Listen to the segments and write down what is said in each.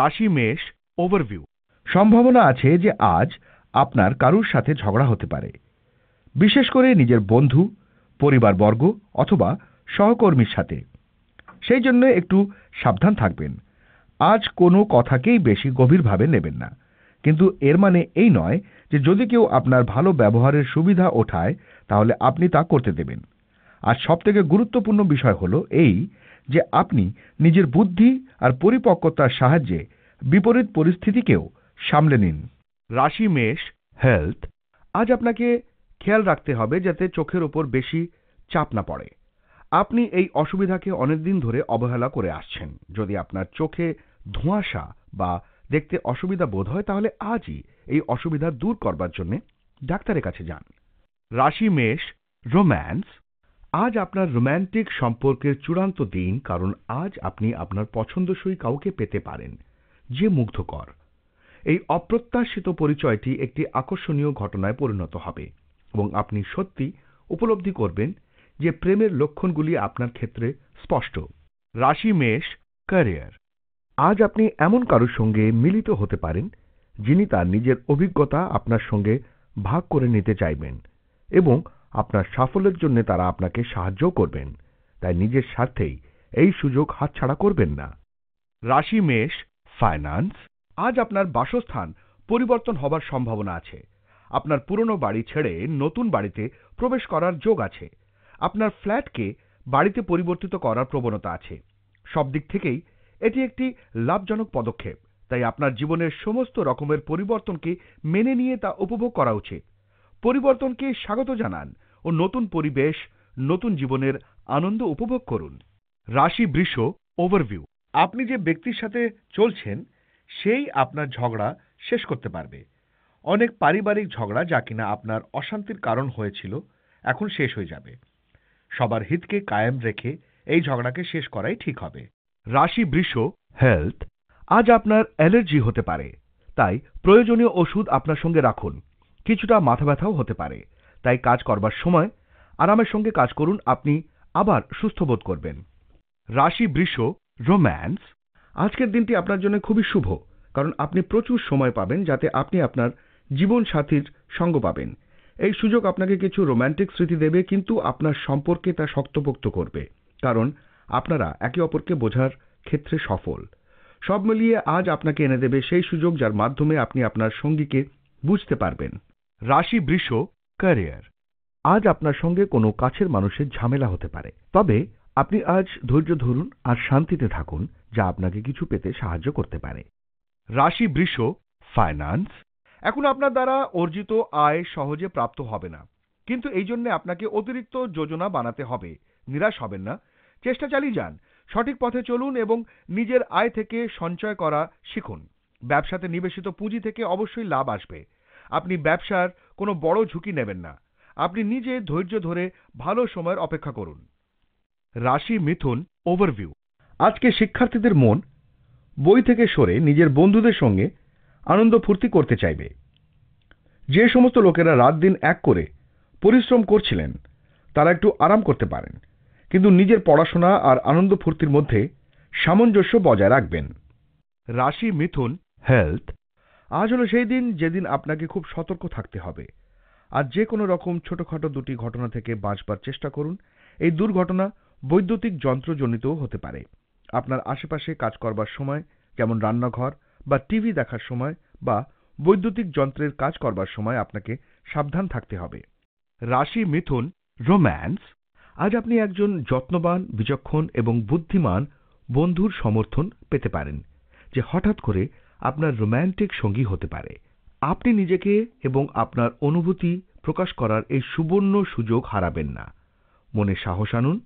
রাশি মেষ ওভারভিউ সম্ভাবনা আছে যে আজ আপনার কারুর সাথে ঝগড়া হতে পারে। বিশেষ করে নিজের বন্ধু, পরিবারবর্গ অথবা সহকর্মীর সাথে। সেই জন্য একটু সাবধান থাকবেন। আজ কোনো কথাকেই বেশি গভীরভাবে নেবেন না। কিন্তু এর মানে এই নয় যে যদি কেউ আপনার ভালো ব্যবহারের সুবিধা ওঠায়, তাহলে আপনি তা করতে দেবেন। আর সবথেকে গুরুত্বপূর্ণ বিষয় হল এই যে আপনি নিজের বুদ্ধি আর পরিপক্কতার সাহায্যে বিপরীত পরিস্থিতিকেও সামলে নিন। রাশি মেষ হেলথ আজ আপনাকে খেয়াল রাখতে হবে যাতে চোখের ওপর বেশি চাপ না পড়ে। আপনি এই অসুবিধাকে অনেকদিন ধরে অবহেলা করে আসছেন। যদি আপনার চোখে ধোঁয়াশা বা দেখতে অসুবিধা বোধ হয়, তাহলে আজই এই অসুবিধা দূর করবার জন্য ডাক্তারের কাছে যান। রাশি মেষ রোম্যান্স আজ আপনার রোম্যান্টিক সম্পর্কের চূড়ান্ত দিন, কারণ আজ আপনি আপনার পছন্দসই কাউকে পেতে পারেন, যে মুগ্ধকর। এই অপ্রত্যাশিত পরিচয়টি একটি আকর্ষণীয় ঘটনায় পরিণত হবে, এবং আপনি সত্যি উপলব্ধি করবেন যে প্রেমের লক্ষণগুলি আপনার ক্ষেত্রে স্পষ্ট। রাশি মেষ, ক্যারিয়ার। আজ আপনি এমন কারোর সঙ্গে মিলিত হতে পারেন, যিনি তার নিজের অভিজ্ঞতা আপনার সঙ্গে ভাগ করে নিতে চাইবেন, এবং আপনার সাফল্যের জন্য তারা আপনাকে সাহায্য করবেন। তাই নিজের স্বার্থেই এই সুযোগ হাতছাড়া করবেন না। রাশি মেষ ফাইন্যান্স আজ আপনার বাসস্থান পরিবর্তন হবার সম্ভাবনা আছে। আপনার পুরনো বাড়ি ছেড়ে নতুন বাড়িতে প্রবেশ করার যোগ আছে। আপনার ফ্ল্যাটকে বাড়িতে পরিবর্তিত করার প্রবণতা আছে। সব দিক থেকেই এটি একটি লাভজনক পদক্ষেপ। তাই আপনার জীবনের সমস্ত রকমের পরিবর্তনকে মেনে নিয়ে তা উপভোগ করা উচিত। পরিবর্তনকে স্বাগত জানান ও নতুন পরিবেশ, নতুন জীবনের আনন্দ উপভোগ করুন। রাশি বৃষ ওভারভিউ আপনি যে ব্যক্তির সাথে চলছেন, সেই আপনার ঝগড়া শেষ করতে পারবে। অনেক পারিবারিক ঝগড়া যা কিনা আপনার অশান্তির কারণ হয়েছিল, এখন শেষ হয়ে যাবে। সবার হিতকে কায়েম রেখে এই ঝগড়াকে শেষ করাই ঠিক হবে। রাশি বৃষ হেলথ আজ আপনার অ্যালার্জি হতে পারে, তাই প্রয়োজনীয় ওষুধ আপনার সঙ্গে রাখুন। কিছুটা মাথা ব্যথাও হতে পারে। তাই কাজ করবার সময় আরামের সঙ্গে কাজ করুন, আপনি আবার সুস্থ বোধ করবেন। রাশি বৃষ, রোম্যান্স। আজকের দিনটি আপনার জন্য খুবই শুভ, কারণ আপনি প্রচুর সময় পাবেন যাতে আপনি আপনার জীবন সাথীর সঙ্গ পাবেন। এই সুযোগ আপনাকে কিছু রোম্যান্টিক স্মৃতি দেবে, কিন্তু আপনার সম্পর্কে তা শক্তপোক্ত করবে, কারণ আপনারা একে অপরকে বোঝার ক্ষেত্রে সফল। সব মিলিয়ে আজ আপনাকে এনে দেবে সেই সুযোগ যার মাধ্যমে আপনি আপনার সঙ্গীকে বুঝতে পারবেন। রাশি বৃষ ক্যারিয়ার। আজ আপনার সঙ্গে কোনো কাছের মানুষের ঝামেলা হতে পারে। তবে আপনি আজ ধৈর্য ধরুন আর শান্তিতে থাকুন, যা আপনাকে কিছু পেতে সাহায্য করতে পারে। রাশি বৃষ ফাইন্যান্স। এখন আপনার দ্বারা অর্জিত আয় সহজে প্রাপ্ত হবে না। কিন্তু এই জন্য আপনাকে অতিরিক্ত যোজনা বানাতে হবে। নিরাশ হবেন না। চেষ্টা চালিয়ে যান। সঠিক পথে চলুন এবং নিজের আয় থেকে সঞ্চয় করা শিখুন। ব্যবসাতে নিবেশিত পুঁজি থেকে অবশ্যই লাভ আসবে। আপনি ব্যবসার কোনো বড় ঝুঁকি নেবেন না। আপনি নিজে ধৈর্য ধরে ভালো সময়ের অপেক্ষা করুন। রাশি মিথুন ওভারভিউ আজকে শিক্ষার্থীদের মন বই থেকে সরে নিজের বন্ধুদের সঙ্গে আনন্দ ফুর্তি করতে চাইবে। যে সমস্ত লোকেরা রাত দিন এক করে পরিশ্রম করছিলেন, তারা একটু আরাম করতে পারেন। কিন্তু নিজের পড়াশোনা আর আনন্দ ফুর্তির মধ্যে সামঞ্জস্য বজায় রাখবেন। রাশি মিথুন হেলথ আজ হলো সেই দিন যেদিন আপনাকে খুব সতর্ক থাকতে হবে। আর যে কোনো রকম ছোটখাটো দুটি ঘটনা থেকে বাঁচবার চেষ্টা করুন। এই দুর্ঘটনা বৈদ্যুতিক যন্ত্রজনিতও হতে পারে। আপনার আশেপাশে কাজ করবার সময়, যেমন রান্নাঘর বা টিভি দেখার সময় বা বৈদ্যুতিক যন্ত্রের কাজ করবার সময় আপনাকে সাবধান থাকতে হবে। রাশি মিথুন, রোম্যান্স, আজ আপনি একজন যত্নবান, বিচক্ষণ এবং বুদ্ধিমান বন্ধুর সমর্থন পেতে পারেন, যে হঠাৎ করে আপনার রোম্যান্টিক সঙ্গী হতে পারে। আপনি নিজেকে এবং আপনার অনুভূতি প্রকাশ করার এই সুবর্ণ সুযোগ হারাবেন না। মনে সাহস আনুন,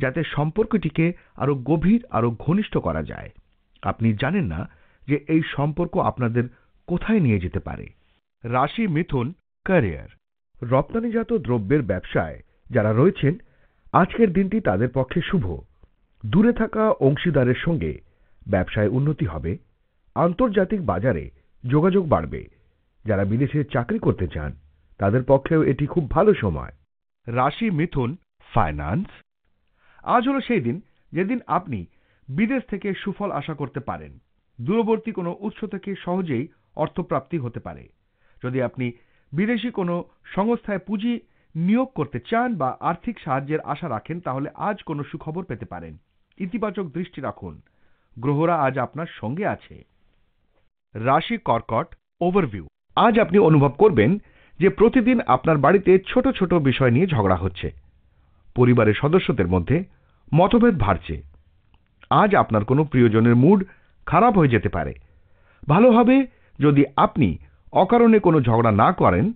যাতে সম্পর্কটিকে আরও গভীর, আরও ঘনিষ্ঠ করা যায়। আপনি জানেন না যে এই সম্পর্ক আপনাদের কোথায় নিয়ে যেতে পারে। রাশি মিথুন, ক্যারিয়ার। রপ্তানিজাত দ্রব্যের ব্যবসায় যারা রয়েছেন, আজকের দিনটি তাদের পক্ষে শুভ। দূরে থাকা অংশীদারের সঙ্গে ব্যবসায় উন্নতি হবে। আন্তর্জাতিক বাজারে যোগাযোগ বাড়বে। যারা বিদেশে চাকরি করতে চান, তাদের পক্ষেও এটি খুব ভালো সময়। রাশি মিথুন ফাইন্যান্স? আজ হলো সেই দিন যেদিন আপনি বিদেশ থেকে সুফল আশা করতে পারেন। দূরবর্তী কোনো উৎস থেকে সহজেই অর্থপ্রাপ্তি হতে পারে। যদি আপনি বিদেশি কোনো সংস্থায় পুঁজি নিয়োগ করতে চান বা আর্থিক সাহায্যের আশা রাখেন, তাহলে আজ কোনো সুখবর পেতে পারেন। ইতিবাচক দৃষ্টি রাখুন। গ্রহরা আজ আপনার সঙ্গে আছে। রাশি কর্কট ওভারভিউ আজ আপনি অনুভব করবেন যে প্রতিদিন আপনার বাড়িতে ছোট ছোট বিষয় নিয়ে ঝগড়া হচ্ছে। পরিবারের সদস্যদের মধ্যে মতভেদ বাড়ছে। আজ আপনার কোনো প্রিয়জনের মুড খারাপ হয়ে যেতে পারে। ভালো হবে যদি আপনি অকারণে কোনো ঝগড়া না করেন,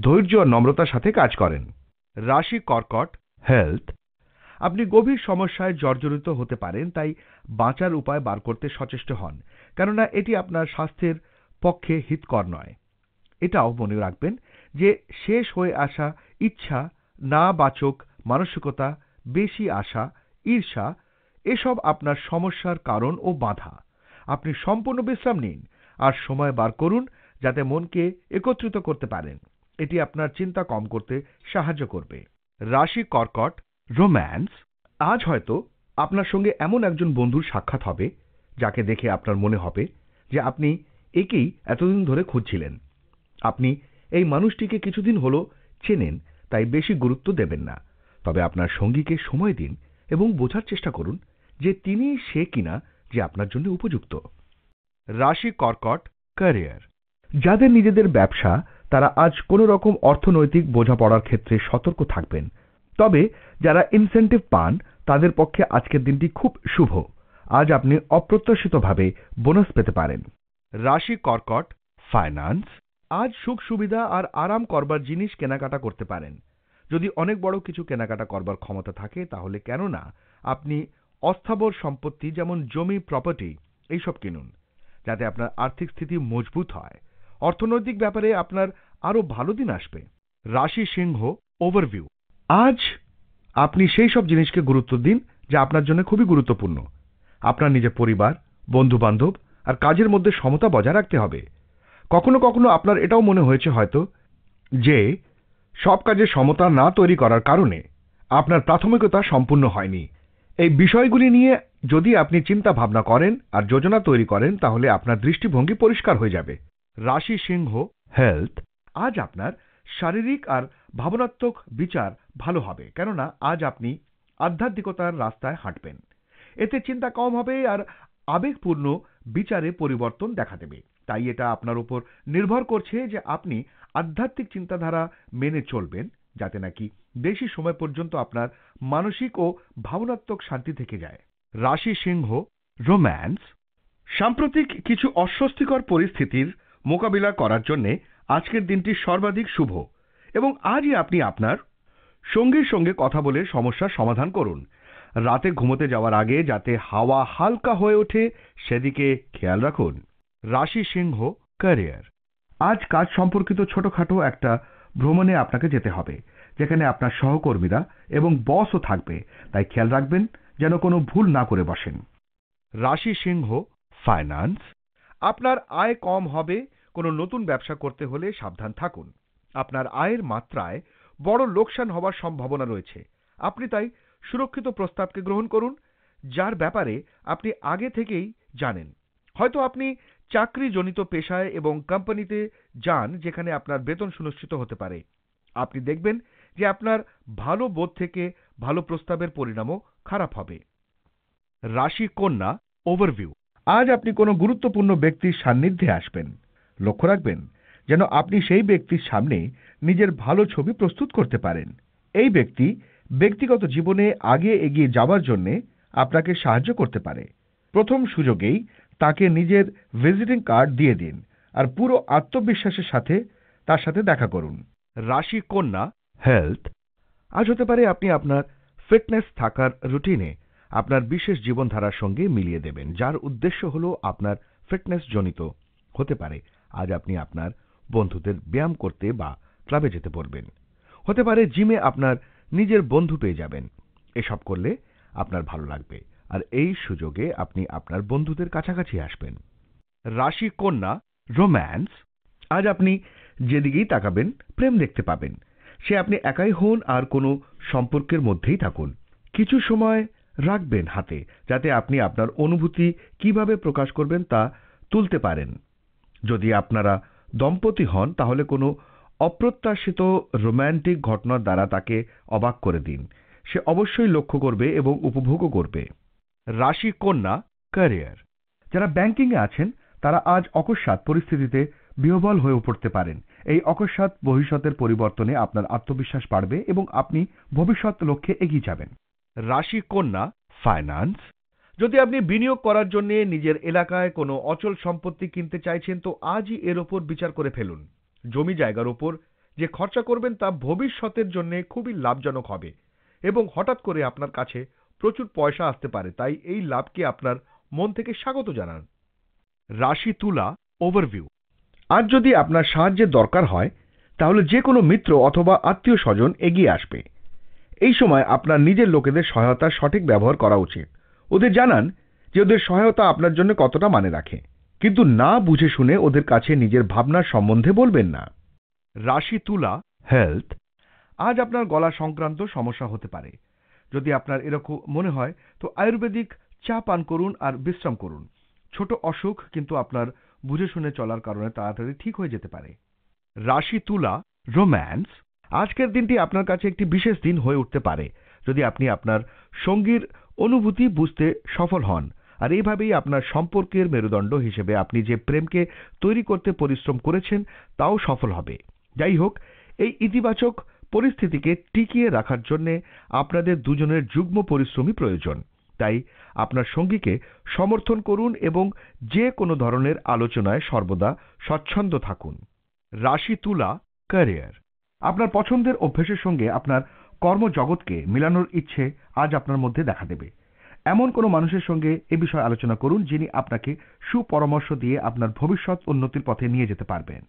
ধৈর্য আর নম্রতার সাথে কাজ করেন। রাশি কর্কট হেলথ আপনি গভীর সমস্যায় জর্জরিত হতে পারেন, তাই বাঁচার উপায় বার করতে সচেষ্ট হন। কেননা এটি আপনার স্বাস্থ্যের পক্ষে হিতকর নয়। এটাও মনে রাখবেন যে শেষ হয়ে আসা ইচ্ছা না বাচক মানসিকতা, বেশি আশা, ঈর্ষা, এসব আপনার সমস্যার কারণ ও বাধা। আপনি সম্পূর্ণ বিশ্রাম নিন আর সময় বার করুন যাতে মনকে একত্রিত করতে পারেন। এটি আপনার চিন্তা কম করতে সাহায্য করবে। রাশি কর্কট, রোম্যান্স, আজ হয়তো আপনার সঙ্গে এমন একজন বন্ধুর সাক্ষাৎ হবে যাকে দেখে আপনার মনে হবে যে আপনি একেই এতদিন ধরে খুঁজছিলেন। আপনি এই মানুষটিকে কিছুদিন হলো চেনেন, তাই বেশি গুরুত্ব দেবেন না। তবে আপনার সঙ্গীকে সময় দিন এবং বোঝার চেষ্টা করুন যে তিনি সে কিনা যে আপনার জন্য উপযুক্ত। রাশি কর্কট, ক্যারিয়ার। যাদের নিজেদের ব্যবসা, তারা আজ কোনো রকম অর্থনৈতিক বোঝাপড়ার ক্ষেত্রে সতর্ক থাকবেন। তবে যারা ইনসেন্টিভ পান, তাদের পক্ষে আজকের দিনটি খুব শুভ। আজ আপনি অপ্রত্যাশিতভাবে বোনাস পেতে পারেন। রাশি কর্কট, ফাইন্যান্স, আজ সুখ, সুবিধা আর আরাম করবার জিনিস কেনাকাটা করতে পারেন। যদি অনেক বড় কিছু কেনাকাটা করবার ক্ষমতা থাকে, তাহলে কেন না আপনি অস্থাবর সম্পত্তি যেমন জমি প্রপার্টি এইসব কিনুন, যাতে আপনার আর্থিক স্থিতি মজবুত হয়। অর্থনৈতিক ব্যাপারে আপনার আরও ভালো দিন আসবে। রাশি সিংহ ওভারভিউ আজ আপনি সেই সব জিনিসকে গুরুত্ব দিন, যা আপনার জন্য খুবই গুরুত্বপূর্ণ। আপনার নিজের পরিবার বন্ধু বান্ধব আর কাজের মধ্যে সমতা বজায় রাখতে হবে। কখনো কখনো আপনার এটাও মনে হয়েছে হয়তো যে, সব কাজে সমতা না তৈরি করার কারণে আপনার প্রাথমিকতা সম্পূর্ণ হয়নি। এই বিষয়গুলি নিয়ে যদি আপনি চিন্তা ভাবনা করেন আর যোজনা তৈরি করেন, তাহলে আপনার দৃষ্টিভঙ্গি পরিষ্কার হয়ে যাবে। রাশি সিংহ হেলথ, আজ আপনার শারীরিক আর ভাবনাত্মক বিচার ভালো হবে। কেননা, আজ আপনি আধ্যাত্মিকতার রাস্তায় হাঁটবেন। এতে চিন্তা কম হবে আর আবেগপূর্ণ বিচারে পরিবর্তন দেখা দেবে। তাই এটা আপনার উপর নির্ভর করছে যে আপনি আধ্যাত্মিক চিন্তাধারা মেনে চলবেন, যাতে নাকি বেশি সময় পর্যন্ত আপনার মানসিক ও ভাবনাত্মক শান্তি থেকে যায়। রাশি সিংহ, রোম্যান্স, সাম্প্রতিক কিছু অস্বস্তিকর পরিস্থিতির মোকাবিলা করার জন্য আজকের দিনটি সর্বাধিক শুভ এবং আজই আপনি আপনার সঙ্গীর সঙ্গে কথা বলে সমস্যার সমাধান করুন। রাতে ঘুমোতে যাওয়ার আগে যাতে হাওয়া হালকা হয়ে ওঠে, সেদিকে খেয়াল রাখুন। রাশি সিংহ, ক্যারিয়ার। আজ কাজ সম্পর্কিত ছোটখাটো একটা ভ্রমণে আপনাকে যেতে হবে, যেখানে আপনার সহকর্মীরা এবং বসও থাকবে। তাই খেয়াল রাখবেন যেন কোনো ভুল না করে বসেন। রাশি সিংহ, ফাইন্যান্স। আপনার আয় কম হবে, কোনো নতুন ব্যবসা করতে হলে সাবধান থাকুন। আপনার আয়ের মাত্রায় বড় লোকসান হওয়ার সম্ভাবনা রয়েছে। আপনি তাই সুরক্ষিত প্রস্তাবকে গ্রহণ করুন, যার ব্যাপারে আপনি আগে থেকেই জানেন। হয়তো আপনি চাকরিজনিত পেশায় এবং কোম্পানিতে যান যেখানে আপনার বেতন সুনিশ্চিত হতে পারে। আপনি দেখবেন যে আপনার ভালো বোধ থেকে ভালো প্রস্তাবের পরিণামও খারাপ হবে। রাশি কন্যা ওভারভিউ আজ আপনি কোনো গুরুত্বপূর্ণ ব্যক্তির সান্নিধ্যে আসবেন। লক্ষ্য রাখবেন যেন আপনি সেই ব্যক্তির সামনে নিজের ভালো ছবি প্রস্তুত করতে পারেন। এই ব্যক্তি ব্যক্তিগত জীবনে আগে এগিয়ে যাওয়ার জন্য আপনাকে সাহায্য করতে পারে। প্রথম সুযোগেই তাকে নিজের ভিজিটিং কার্ড দিয়ে দিন আর পুরো আত্মবিশ্বাসের সাথে তার সাথে দেখা করুন। রাশি কন্যা হেলথ আজ হতে পারে আপনি আপনার ফিটনেস থাকার রুটিনে আপনার বিশেষ জীবনধারার সঙ্গে মিলিয়ে দেবেন, যার উদ্দেশ্য হল আপনার ফিটনেস জনিত হতে পারে। আজ আপনি আপনার বন্ধুদের ব্যায়াম করতে বা ক্লাবে যেতে বলবেন। হতে পারে জিমে আপনার নিজের বন্ধু পেয়ে যাবেন। এসব করলে আপনার ভালো লাগবে। আর এই সুযোগে আপনি আপনার বন্ধুদের কাছাকাছি আসবেন। রাশি কন্যা, রোম্যান্স, আজ আপনি যেদিকেই তাকাবেন, প্রেম দেখতে পাবেন। সে আপনি একাই হন আর কোনো সম্পর্কের মধ্যেই থাকুন। কিছু সময় রাখবেন হাতে, যাতে আপনি আপনার অনুভূতি কীভাবে প্রকাশ করবেন তা তুলতে পারেন। যদি আপনারা দম্পতি হন, তাহলে কোনো অপ্রত্যাশিত রোম্যান্টিক ঘটনার দ্বারা তাকে অবাক করে দিন। সে অবশ্যই লক্ষ্য করবে এবং উপভোগও করবে। রাশি কন্যা, ক্যারিয়ার। যারা ব্যাংকিংয়ে আছেন, তারা আজ অকস্মাৎ পরিস্থিতিতে বিহবল হয়ে পড়তে পারেন। এই অকস্মাৎ ভবিষ্যতের পরিবর্তনে আপনার আত্মবিশ্বাস বাড়বে এবং আপনি ভবিষ্যৎ লক্ষ্যে এগিয়ে যাবেন। রাশি কন্যা, ফাইন্যান্স। যদি আপনি বিনিয়োগ করার জন্য নিজের এলাকায় কোনো অচল সম্পত্তি কিনতে চাইছেন, তো আজই এর ওপর বিচার করে ফেলুন। জমি জায়গার ওপর যে খরচা করবেন তা ভবিষ্যতের জন্য খুবই লাভজনক হবে এবং হঠাৎ করে আপনার কাছে প্রচুর পয়সা আসতে পারে, তাই এই লাভকে আপনার মন থেকে স্বাগত জানান। রাশি তুলা ওভারভিউ আজ যদি আপনার সাহায্যের দরকার হয়, তাহলে যে কোনো মিত্র অথবা আত্মীয় স্বজন এগিয়ে আসবে। এই সময় আপনার নিজের লোকেদের সহায়তা সঠিক ব্যবহার করা উচিত। ওদের জানান যে ওদের সহায়তা আপনার জন্য কতটা মানে রাখে। কিন্তু না বুঝে শুনে ওদের কাছে নিজের ভাবনার সম্বন্ধে বলবেন না। রাশি তুলা হেলথ আজ আপনার গলা সংক্রান্ত সমস্যা হতে পারে। যদি আপনার এরকম মনে হয়, তো আয়ুর্বেদিক চা পান করুন আর বিশ্রাম করুন। ছোট অসুখ কিন্তু আপনার বুঝে শুনে চলার কারণে তাড়াতাড়ি ঠিক হয়ে যেতে পারে। রাশি তুলা রোম্যান্স আজকের দিনটি আপনার কাছে একটি বিশেষ দিন হয়ে উঠতে পারে। যদি আপনি আপনার সঙ্গীর অনুভূতি বুঝতে সফল হন আর এইভাবেই আপনার সম্পর্কের মেরুদণ্ড হিসেবে আপনি যে প্রেমকে তৈরি করতে পরিশ্রম করেছেন, তাও সফল হবে। যাই হোক, এই ইতিবাচক পরিস্থিতিকে টিকিয়ে রাখার জন্য আপনাদের দুজনের যুগ্ম পরিশ্রমী প্রয়োজন। তাই আপনার সঙ্গীকে সমর্থন করুন এবং যে কোনো ধরনের আলোচনায় সর্বদা স্বচ্ছন্দ থাকুন। রাশি তুলা ক্যারিয়ার। আপনার পছন্দের অভ্যেসের সঙ্গে আপনার কর্মজগৎকে মিলানোর ইচ্ছে আজ আপনার মধ্যে দেখা দেবে। এমন কোনো মানুষের সঙ্গে এ বিষয়ে আলোচনা করুন যিনি আপনাকে সুপরামর্শ দিয়ে আপনার ভবিষ্যৎ উন্নতির পথে নিয়ে যেতে পারবেন।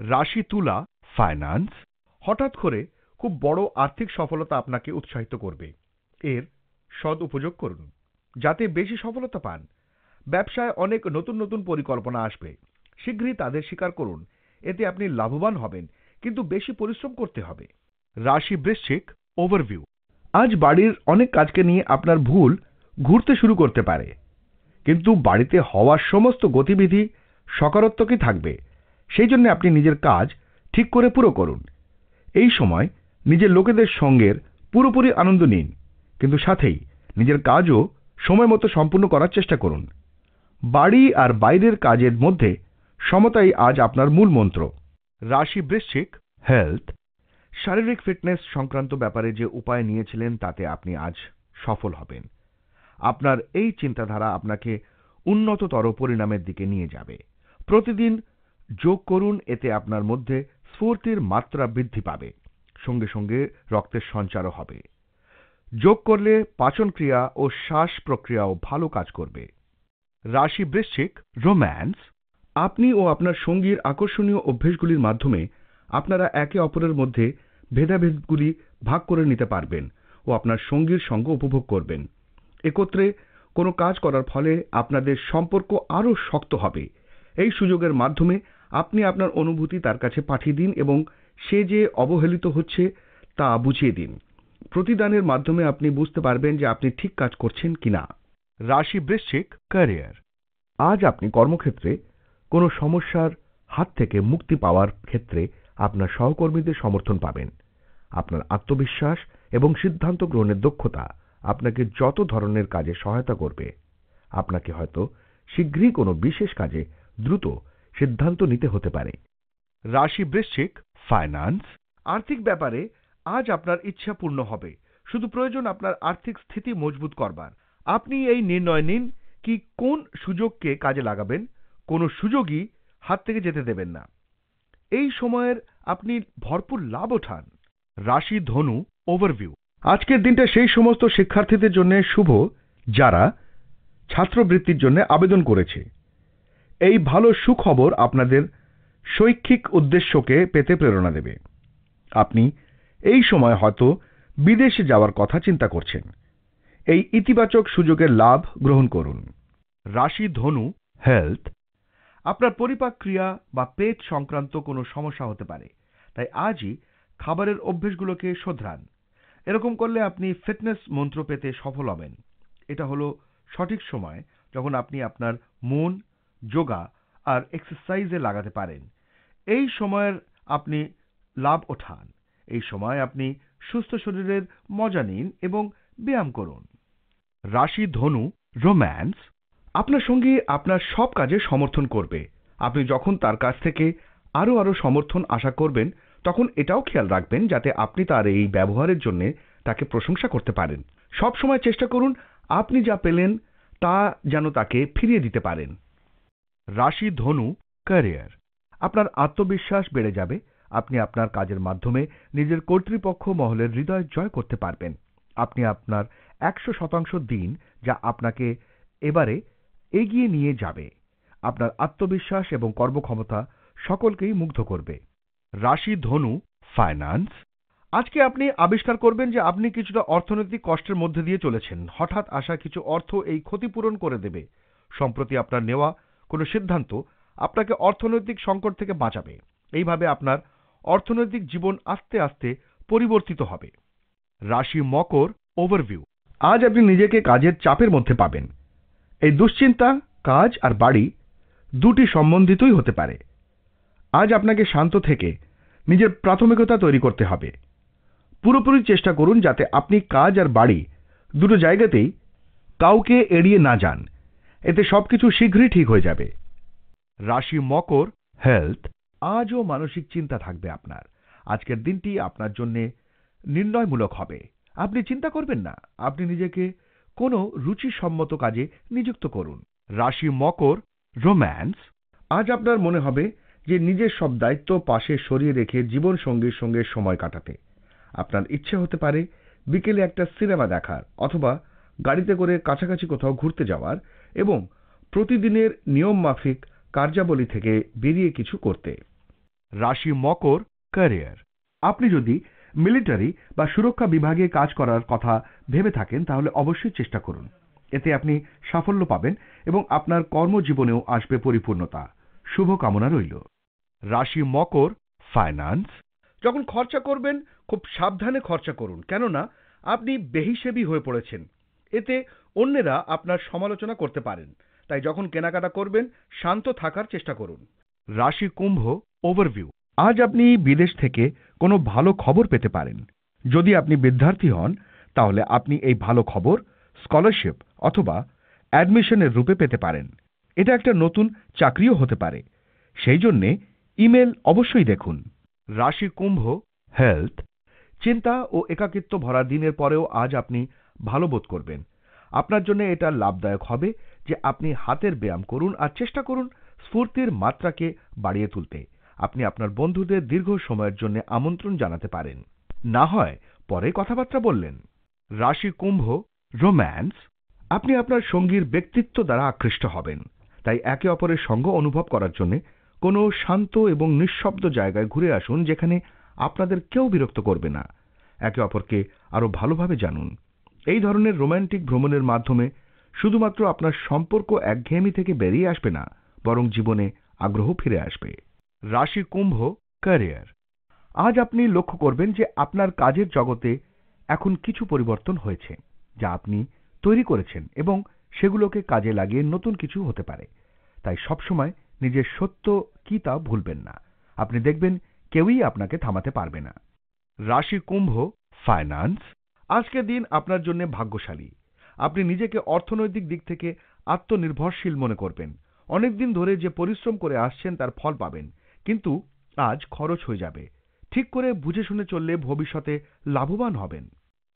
রাশি তুলা ফাইন্যান্স হঠাৎ করে খুব বড় আর্থিক সফলতা আপনাকে উৎসাহিত করবে। এর সদ উপযোগ করুন, যাতে বেশি সফলতা পান। ব্যবসায় অনেক নতুন নতুন পরিকল্পনা আসবে। শীঘ্রই তাদের স্বীকার করুন। এতে আপনি লাভবান হবেন, কিন্তু বেশি পরিশ্রম করতে হবে। রাশি বৃশ্চিক ওভারভিউ আজ বাড়ির অনেক কাজকে নিয়ে আপনার ভুল ঘুরতে শুরু করতে পারে। কিন্তু বাড়িতে হওয়ার সমস্ত গতিবিধি সকারাত্মকই থাকবে। সেই জন্য আপনি নিজের কাজ ঠিক করে পুরো করুন। এই সময় নিজের লোকেদের সঙ্গের পুরোপুরি আনন্দ নিন, কিন্তু সাথেই নিজের কাজও সময় মতো সম্পূর্ণ করার চেষ্টা করুন। বাড়ি আর বাইরের কাজের মধ্যে সমতাই আজ আপনার মূল মন্ত্র। রাশি বৃশ্চিক হেলথ শারীরিক ফিটনেস সংক্রান্ত ব্যাপারে যে উপায় নিয়েছিলেন তাতে আপনি আজ সফল হবেন। আপনার এই চিন্তাধারা আপনাকে উন্নততর পরিণামের দিকে নিয়ে যাবে। প্রতিদিন যোগ করুন, এতে আপনার মধ্যে স্ফূর্তির মাত্রা বৃদ্ধি পাবে। সঙ্গে সঙ্গে রক্তের সঞ্চারও হবে। যোগ করলে পাচনক্রিয়া ও শ্বাস প্রক্রিয়াও ভালো কাজ করবে। রাশি বৃশ্চিক রোম্যান্স। আপনি ও আপনার সঙ্গীর আকর্ষণীয় অভ্যেসগুলির মাধ্যমে আপনারা একে অপরের মধ্যে ভেদাভেদগুলি ভাগ করে নিতে পারবেন ও আপনার সঙ্গীর সঙ্গ উপভোগ করবেন। একত্রে কোনো কাজ করার ফলে আপনাদের সম্পর্ক আরও শক্ত হবে। এই সুযোগের মাধ্যমে আপনি আপনার অনুভূতি তার কাছে পাঠিয়ে দিন এবং সে যে অবহেলিত হচ্ছে তা বুঝিয়ে দিন। প্রতিদানের মাধ্যমে আপনি বুঝতে পারবেন যে আপনি ঠিক কাজ করছেন কিনা। রাশি বৃশ্চিক, ক্যারিয়ার। আজ আপনি কর্মক্ষেত্রে কোনো সমস্যার হাত থেকে মুক্তি পাওয়ার ক্ষেত্রে আপনার সহকর্মীদের সমর্থন পাবেন। আপনার আত্মবিশ্বাস এবং সিদ্ধান্ত গ্রহণের দক্ষতা আপনাকে যত ধরনের কাজে সহায়তা করবে, আপনাকে হয়তো শীঘ্রই কোনো বিশেষ কাজে দ্রুত সিদ্ধান্ত নিতে হতে পারে। রাশি বৃশ্চিক ফাইন্যান্স আর্থিক ব্যাপারে আজ আপনার ইচ্ছা পূর্ণ হবে। শুধু প্রয়োজন আপনার আর্থিক স্থিতি মজবুত করবার। আপনি এই নির্ণয় নিন কি কোন সুযোগকে কাজে লাগাবেন, কোনো সুযোগই হাত থেকে যেতে দেবেন না। এই সময়ের আপনি ভরপুর লাভ ওঠান। রাশি ধনু ওভারভিউ আজকের দিনটা সেই সমস্ত শিক্ষার্থীদের জন্য শুভ, যারা ছাত্রবৃত্তির জন্য আবেদন করেছে। এই ভালো সুখবর আপনাদের শৈক্ষিক উদ্দেশ্যকে পেতে প্রেরণা দেবে। আপনি এই সময় হয়তো বিদেশে যাওয়ার কথা চিন্তা করছেন। এই ইতিবাচক সুযোগের লাভ গ্রহণ করুন। রাশি ধনু, হেলথ। আপনার পরিপাক ক্রিয়া বা পেট সংক্রান্ত কোনো সমস্যা হতে পারে, তাই আজই খাবারের অভ্যেসগুলোকে শোধরান। এরকম করলে আপনি ফিটনেস মন্ত্র পেতে সফল হবেন। এটা হলো সঠিক সময় যখন আপনি আপনার মন, যোগা আর এক্সারসাইজে লাগাতে পারেন। এই সময়ের আপনি লাভ ওঠান। এই সময় আপনি সুস্থ শরীরের মজা নিন এবং ব্যায়াম করুন। রাশি, ধনু, রোম্যান্স আপনার সঙ্গে আপনার সব কাজে সমর্থন করবে। আপনি যখন তার কাছ থেকে আরও আরও সমর্থন আশা করবেন তখন এটাও খেয়াল রাখবেন যাতে আপনি তার এই ব্যবহারের জন্য তাকে প্রশংসা করতে পারেন। সব সময় চেষ্টা করুন আপনি যা পেলেন তা যেন তাকে ফিরিয়ে দিতে পারেন। রাশি ধনু ক্যারিয়ার আপনার আত্মবিশ্বাস বেড়ে যাবে। আপনি আপনার কাজের মাধ্যমে নিজের কর্তৃপক্ষ মহলের হৃদয় জয় করতে পারবেন। আপনি আপনার একশো শতাংশ দিন যা আপনাকে এবারে এগিয়ে নিয়ে যাবে। আপনার আত্মবিশ্বাস এবং কর্মক্ষমতা সকলকেই মুগ্ধ করবে। রাশি ধনু ফাইন্যান্স আজকে আপনি আবিষ্কার করবেন যে আপনি কিছুটা অর্থনৈতিক কষ্টের মধ্যে দিয়ে চলেছেন। হঠাৎ আসা কিছু অর্থ এই ক্ষতিপূরণ করে দেবে। সম্প্রতি আপনার নেওয়া কোনো সিদ্ধান্ত আপনাকে অর্থনৈতিক সংকট থেকে বাঁচাবে। এইভাবে আপনার অর্থনৈতিক জীবন আস্তে আস্তে পরিবর্তিত হবে। রাশি মকর ওভারভিউ আজ আপনি নিজেকে কাজের চাপের মধ্যে পাবেন। এই দুশ্চিন্তা, কাজ আর বাড়ি দুটি সম্বন্ধিতই হতে পারে। আজ আপনাকে শান্ত থেকে নিজের প্রাথমিকতা তৈরি করতে হবে। পুরোপুরি চেষ্টা করুন যাতে আপনি কাজ আর বাড়ি দুটো জায়গাতেই কাউকে এড়িয়ে না যান। এতে সবকিছু শীঘ্রই ঠিক হয়ে যাবে। রাশি মকর হেলথ আজও মানসিক চিন্তা থাকবে আপনার। আজকের দিনটি আপনার জন্য নির্ণয়মূলক হবে। আপনি চিন্তা করবেন না, আপনি নিজেকে কোনো রুচিসম্মত কাজে নিযুক্ত করুন। রাশি মকর রোম্যান্স আজ আপনার মনে হবে যে নিজের সব দায়িত্ব পাশে সরিয়ে রেখে জীবন সঙ্গীর সঙ্গে সময় কাটাতে। আপনার ইচ্ছে হতে পারে বিকেলে একটা সিনেমা দেখার অথবা গাড়িতে করে কাছাকাছি কোথাও ঘুরতে যাওয়ার এবং প্রতিদিনের নিয়ম মাফিক কার্যাবলী থেকে বেরিয়ে কিছু করতে। রাশি মকর ক্যারিয়ার। আপনি যদি মিলিটারি বা সুরক্ষা বিভাগে কাজ করার কথা ভেবে থাকেন, তাহলে অবশ্যই চেষ্টা করুন। এতে আপনি সাফল্য পাবেন এবং আপনার কর্মজীবনেও আসবে পরিপূর্ণতা। শুভ কামনা রইল। রাশি মকর ফাইন্যান্স যখন খরচা করবেন, খুব সাবধানে খরচা করুন। কেননা, আপনি বেহিসেবি হয়ে পড়েছেন। এতে অন্যেরা আপনার সমালোচনা করতে পারেন। তাই যখন কেনাকাটা করবেন, শান্ত থাকার চেষ্টা করুন। রাশি কুম্ভ ওভারভিউ আজ আপনি বিদেশ থেকে কোনো ভালো খবর পেতে পারেন। যদি আপনি বিদ্যার্থী হন, তাহলে আপনি এই ভালো খবর স্কলারশিপ অথবা অ্যাডমিশনের রূপে পেতে পারেন। এটা একটা নতুন চাকরিও হতে পারে। সেই জন্যে ইমেল অবশ্যই দেখুন। রাশি কুম্ভ, হেলথ, চিন্তা ও একাকিত্ব ভরা দিনের পরেও আজ আপনি ভালো বোধ করবেন। আপনার জন্য এটা লাভদায়ক হবে যে আপনি হাতের ব্যায়াম করুন আর চেষ্টা করুন স্ফূর্তির মাত্রাকে বাড়িয়ে তুলতে। আপনি আপনার বন্ধুদের দীর্ঘ সময়ের জন্য আমন্ত্রণ জানাতে পারেন। না হয় পরে কথাবার্তা বললেন। রাশি কুম্ভ, রোম্যান্স, আপনি আপনার সঙ্গীর ব্যক্তিত্ব দ্বারা আকৃষ্ট হবেন। তাই একে অপরের সঙ্গ অনুভব করার জন্য কোনো শান্ত এবং নিঃশব্দ জায়গায় ঘুরে আসুন যেখানে আপনাদের কেউ বিরক্ত করবে না। একে অপরকে আরও ভালোভাবে জানুন। এই ধরনের রোমান্টিক ভ্রমণের মাধ্যমে শুধুমাত্র আপনার সম্পর্ক একঘেয়েমি থেকে বেরিয়ে আসবে না, বরং জীবনে আগ্রহ ফিরে আসবে। রাশি কুম্ভ, ক্যারিয়ার। আজ আপনি লক্ষ্য করবেন যে আপনার কাজের জগতে এখন কিছু পরিবর্তন হয়েছে, যা আপনি তৈরি করেছেন এবং সেগুলোকে কাজে লাগিয়ে নতুন কিছু হতে পারে। তাই সবসময় নিজের সত্য কি তা ভুলবেন না। আপনি দেখবেন কেউই আপনাকে থামাতে পারবে না। রাশি কুম্ভ ফাইন্যান্স আজকের দিন আপনার জন্য ভাগ্যশালী। আপনি নিজেকে অর্থনৈতিক দিক থেকে আত্মনির্ভরশীল মনে করবেন। অনেকদিন ধরে যে পরিশ্রম করে আসছেন তার ফল পাবেন। কিন্তু আজ খরচ হয়ে যাবে। ঠিক করে বুঝে শুনে চললে ভবিষ্যতে লাভবান হবেন।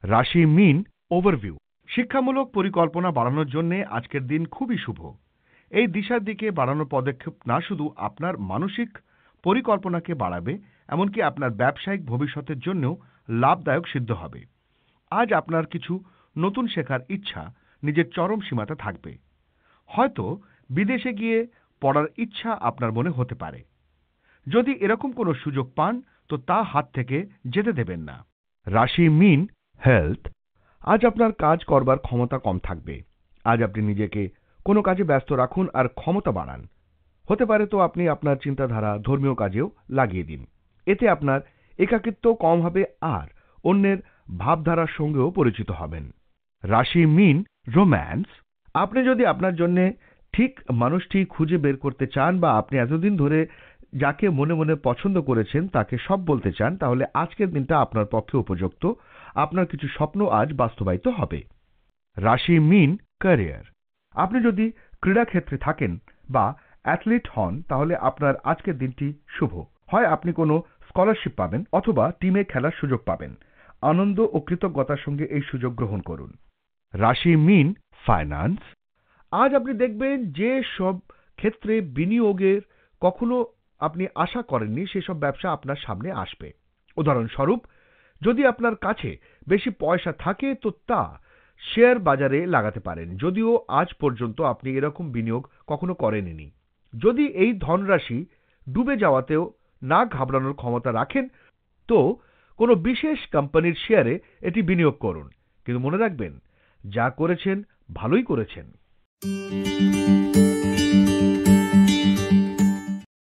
রাশি মিন ওভারভিউ শিক্ষামূলক পরিকল্পনা বাড়ানোর জন্য আজকের দিন খুবই শুভ। এই দিশার দিকে বাড়ানোর পদক্ষেপ না শুধু আপনার মানসিক পরিকল্পনাকে বাড়াবে, এমনকি আপনার ব্যবসায়িক ভবিষ্যতের জন্যও লাভদায়ক সিদ্ধ হবে। আজ আপনার কিছু নতুন শেখার ইচ্ছা নিজের চরম সীমাতে থাকবে। হয়তো বিদেশে গিয়ে পড়ার ইচ্ছা আপনার মনে হতে পারে। যদি এরকম কোনো সুযোগ পান, তো তা হাত থেকে যেতে দেবেন না। রাশি মিন হেলথ আজ আপনার কাজ করবার ক্ষমতা কম থাকবে। আজ আপনি নিজেকে কোনো কাজে ব্যস্ত রাখুন আর ক্ষমতা বাড়ান। হতে পারে তো আপনি আপনার চিন্তাধারা ধর্মীয় কাজেও লাগিয়ে দিন। এতে আপনার একাকিত্ব কম হবে আর অন্যের ভাবধারার সঙ্গেও পরিচিত হবেন। রাশি মিন, রোম্যান্স। আপনি যদি আপনার জন্য ঠিক মানুষটি খুঁজে বের করতে চান বা আপনি এতদিন ধরে যাকে মনে মনে পছন্দ করেছেন তাকে সব বলতে চান, তাহলে আজকের দিনটা আপনার পক্ষে উপযুক্ত। আপনার কিছু স্বপ্ন আজ বাস্তবায়িত হবে। রাশি মিন ক্যারিয়ার আপনি যদি ক্রীড়াক্ষেত্রে থাকেন বা অ্যাথলিট হন, তাহলে আপনার আজকের দিনটি শুভ। হয় আপনি কোনো স্কলারশিপ পাবেন অথবা টিমে খেলার সুযোগ পাবেন। আনন্দ ও কৃতজ্ঞতার সঙ্গে এই সুযোগ গ্রহণ করুন। রাশি মিন ফাইন্যান্স আজ আপনি দেখবেন যে সব ক্ষেত্রে বিনিয়োগের কখনো আপনি আশা করেননি, সেসব ব্যবসা আপনার সামনে আসবে। উদাহরণস্বরূপ যদি আপনার কাছে বেশি পয়সা থাকে, তো তা শেয়ার বাজারে লাগাতে পারেন। যদিও আজ পর্যন্ত আপনি এরকম বিনিয়োগ কখনো করেননি। যদি এই ধনরাশি ডুবে যাওয়াতেও না ঘাবড়ানোর ক্ষমতা রাখেন, তো কোনো বিশেষ কোম্পানির শেয়ারে এটি বিনিয়োগ করুন। কিন্তু মনে রাখবেন, যা করেছেন ভালোই করেছেন।